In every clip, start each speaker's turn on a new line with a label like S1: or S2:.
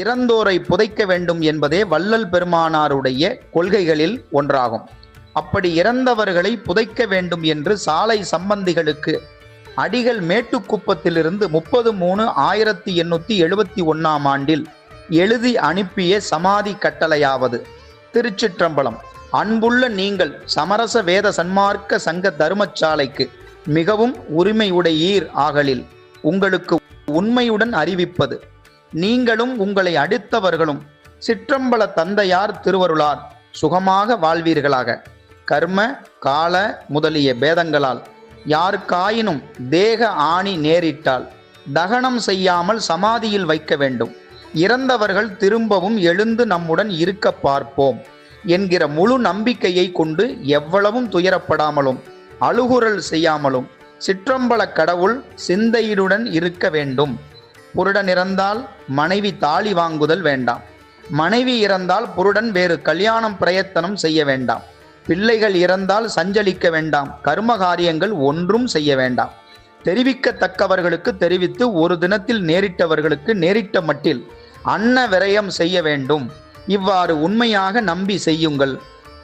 S1: இறந்தோரை புதைக்க வேண்டும் என்பதே வள்ளல் பெருமானாருடைய கொள்கைகளில் ஒன்றாகும். அப்படி இறந்தவர்களை புதைக்க வேண்டும் என்று சாலை சம்பந்திகளுக்கு அடிகள் மேட்டுக்குப்பத்திலிருந்து முப்பது மூணு ஆயிரத்தி எண்ணூத்தி எழுபத்தி ஒன்னாம் ஆண்டில் எழுதி அனுப்பிய சமாதி கட்டளையாவது. திருச்சிற்றம்பலம் அன்புள்ள நீங்கள் சமரச வேத சன்மார்க்க சங்க தர்மசாலைக்கு மிகவும் உரிமையுடையீர் ஆகலில் உங்களுக்கு உண்மையுடன் அறிவிப்பது. நீங்களும் உங்களை அடுத்தவர்களும் சிற்றம்பல தந்தையார் திருவருளார் சுகமாக வாழ்வீர்களாக. கர்ம கால முதலிய பேதங்களால் யாருக்காயினும் தேக ஆணி நேரிட்டால் தகனம் செய்யாமல் சமாதியில் வைக்க வேண்டும். இறந்தவர்கள் திரும்பவும் எழுந்து நம்முடன் இருக்க பார்ப்போம் என்கிற முழு நம்பிக்கையை கொண்டு எவ்வளவும் துயரப்படாமலும் அழுகுரல் செய்யாமலும் சிற்றம்பல கடவுள் சிந்தையுடன் இருக்க வேண்டும். புருடன் இறந்தால் மனைவி தாலி வாங்குதல் வேண்டாம். மனைவி இறந்தால் புருடன் வேறு கல்யாணம் பிரயத்தனம் செய்ய வேண்டாம். பிள்ளைகள் இறந்தால் சஞ்சலிக்க வேண்டாம். கர்ம காரியங்கள் ஒன்றும் செய்ய வேண்டாம். தெரிவிக்கத்தக்கவர்களுக்கு தெரிவித்து ஒரு தினத்தில் நேரிட்டவர்களுக்கு நேரிட்ட மட்டில் அன்ன விரயம் செய்ய வேண்டும். இவ்வாறு உண்மையாக நம்பி செய்யுங்கள்.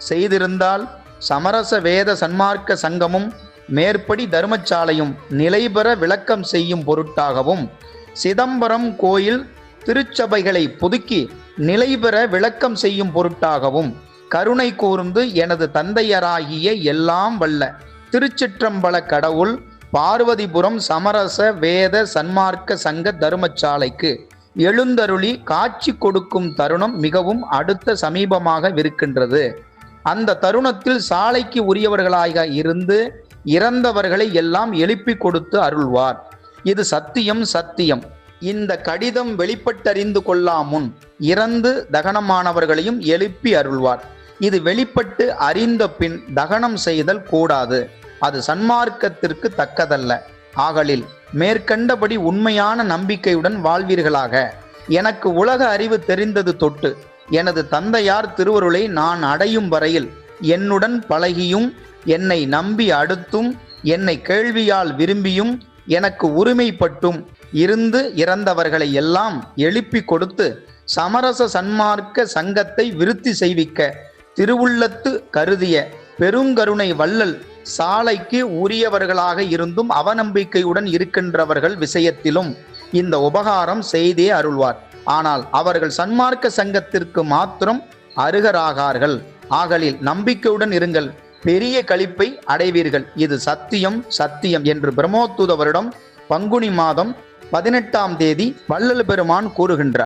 S1: செய்திருந்தால் சமரச வேத சன்மார்க்க சங்கமும் மேற்படி தர்மசாலையும் நிலைபெற விளக்கம் செய்யும் பொருட்டாகவும் சிதம்பரம் கோயில் திருச்சபைகளை புதுக்கி நிலைபெற விளக்கம் செய்யும் பொருட்டாகவும் கருணை கூர்ந்து எனது தந்தையராகிய எல்லாம் வல்ல திருச்சிற்றம்பல கடவுள் பார்வதிபுரம் சமரச வேத சன்மார்க்க சங்க தர்மசாலைக்கு எழுந்தருளி காட்சி கொடுக்கும் தருணம் மிகவும் அடுத்த சமீபமாக இருக்கின்றது. அந்த தருணத்தில் சாலைக்கு உரியவர்களாக இருந்து இறந்தவர்களை எல்லாம் எழுப்பி கொடுத்து அருள்வார். இது சத்தியம் சத்தியம். இந்த கடிதம் வெளிப்பட்டறிந்து கொள்ளாமுன் இறந்து தகனமானவர்களையும் எழுப்பி அருள்வார். இது வெளிப்பட்டு அறிந்த பின் தகனம் செய்தல் கூடாது. அது சன்மார்க்கத்திற்கு தக்கதல்ல. ஆகலில் மேற்கண்டபடி உண்மையான நம்பிக்கையுடன் வாழ்வீர்களாக. எனக்கு உலக அறிவு தெரிந்தது தொட்டு எனது தந்தையார் திருவருளை நான் அடையும் வரையில் என்னுடன் பழகியும் என்னை நம்பி அடுத்தும் என்னை கேள்வியால் விரும்பியும் எனக்கு உரிமைப்பட்டும் இருந்து இறந்தவர்களை எல்லாம் எழுப்பி கொடுத்து சமரச சன்மார்க்க சங்கத்தை விருத்தி செய்விக்க திருவுள்ளத்து கருதிய பெருங்கருணை வள்ளல் சாலைக்கு உரியவர்களாக இருந்தும் அவநம்பிக்கையுடன் இருக்கின்றவர்கள் விஷயத்திலும் இந்த உபகாரம் செய்தே அருள்வார். ஆனால் அவர்கள் சன்மார்க்க சங்கத்திற்கு மாத்திரம் அருகராகார்கள். ஆகலில் நம்பிக்கையுடன் இருங்கள். பெரிய கழிப்பை அடைவீர்கள். இது சத்தியம் சத்தியம் என்று பிரம்மோத்துத வருடம் பங்குனி மாதம் பதினெட்டாம் தேதி வள்ளல் பெருமான் கூறுகின்றார்.